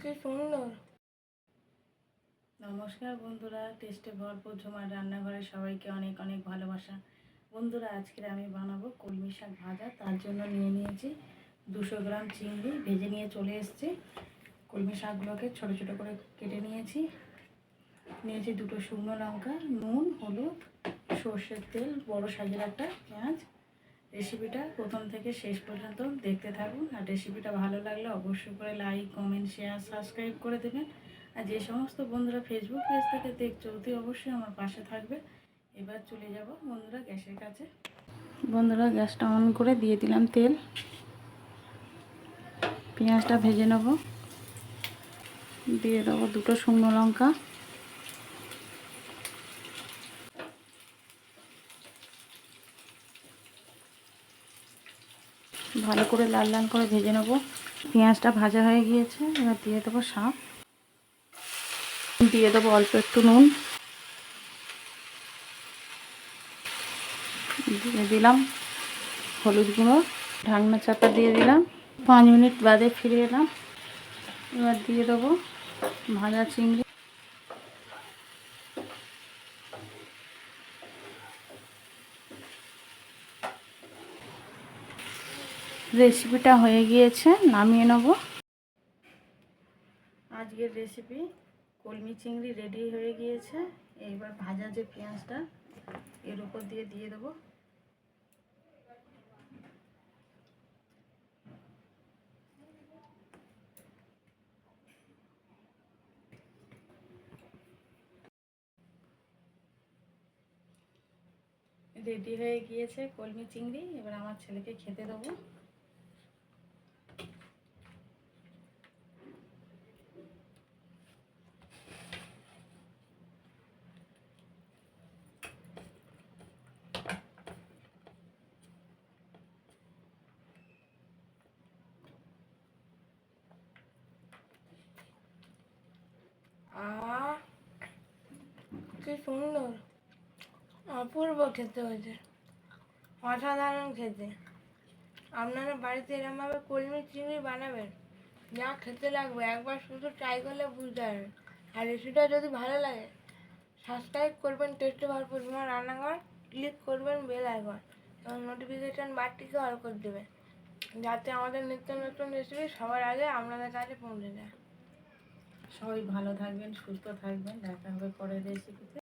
কি সুন্দর নমস্কার বন্ধুরা, টেস্টে ভরপুর ঝুমার রান্নাঘরে সবাইকে অনেক অনেক ভালোবাসা। বন্ধুরা আজকে আমি বানাবো কলমি শাক ভাজা। তার জন্য নিয়ে নিয়েছি দুশো গ্রাম চিংড়ি, ভেজে নিয়ে চলে এসেছি। কলমি শাকগুলোকে ছোট ছোট করে কেটে নিয়েছি। নিয়েছি দুটো শুকনো লঙ্কা, নুন, হলুদ, সর্ষের তেল, বড় সাইজের একটা পেঁয়াজ রেসিপিটা প্রথম থেকে শেষ পর্যন্ত দেখতে থাকুন। আর রেসিপিটা ভালো লাগলে অবশ্যই করে লাইক কমেন্ট শেয়ার সাবস্ক্রাইব করে দেবেন। আর যে সমস্ত বন্ধুরা ফেসবুক পেজ থেকে দেখছ, অতি অবশ্যই আমার পাশে থাকবে। এবার চলে যাব বন্ধুরা গ্যাসের কাছে। বন্ধুরা গ্যাসটা অন করে দিয়ে দিলাম তেল। পেঁয়াজটা ভেজে নেব। দিয়ে দেবো দুটো শুকনো লঙ্কা। ভালো করে লাল লাল করে ভেজে নেব। পেঁয়াজটা ভাজা হয়ে গিয়েছে, এবার দিয়ে দেবো শাক। দিয়ে দেবো অল্প একটু নুন। দিয়ে দিলাম হলুদ গুঁড়ো, ঢাকনা চাপা দিয়ে দিলাম। পাঁচ মিনিট বাদে ফিরে এলাম। এবার দিয়ে দেবো ভাজা চিংড়ি। রেসিপিটা হয়ে গিয়েছে, নামিয়ে নেব। আজকের রেসিপি কলমি চিংড়ি রেডি হয়ে গিয়েছে। এইবার ভাজা যে পেঁয়াজটা, এর উপর দিয়ে দিয়ে দেবো। রেডি হয়ে গিয়েছে কলমি চিংড়ি। এবার আমার ছেলেকে খেতে দেবো। কি সুন্দর। অপূর্ব খেতে হয়েছে। অসাধারণ খেতে। আপনারা বাড়িতে এরমভাবে কলমি চিংড়ি বানাবেন, যা খেতে লাগবে। একবার শুধু ট্রাই করলে বুঝতে পারবেন। আর রেসিপিটা যদি ভালো লাগে সাবস্ক্রাইব করবেন টেস্টে ভরপুর। তোমার রান্নাঘর ক্লিক করবেন বেল আইকন এবং নোটিফিকেশান বারটিকে অল করে দেবেন, যাতে আমাদের নিত্য নতুন রেসিপি সবার আগে আপনাদের কাছে পৌঁছে যায়। সবাই ভালো থাকবেন, সুস্থ থাকবেন। দেখা হবে পরের রেসিপিতে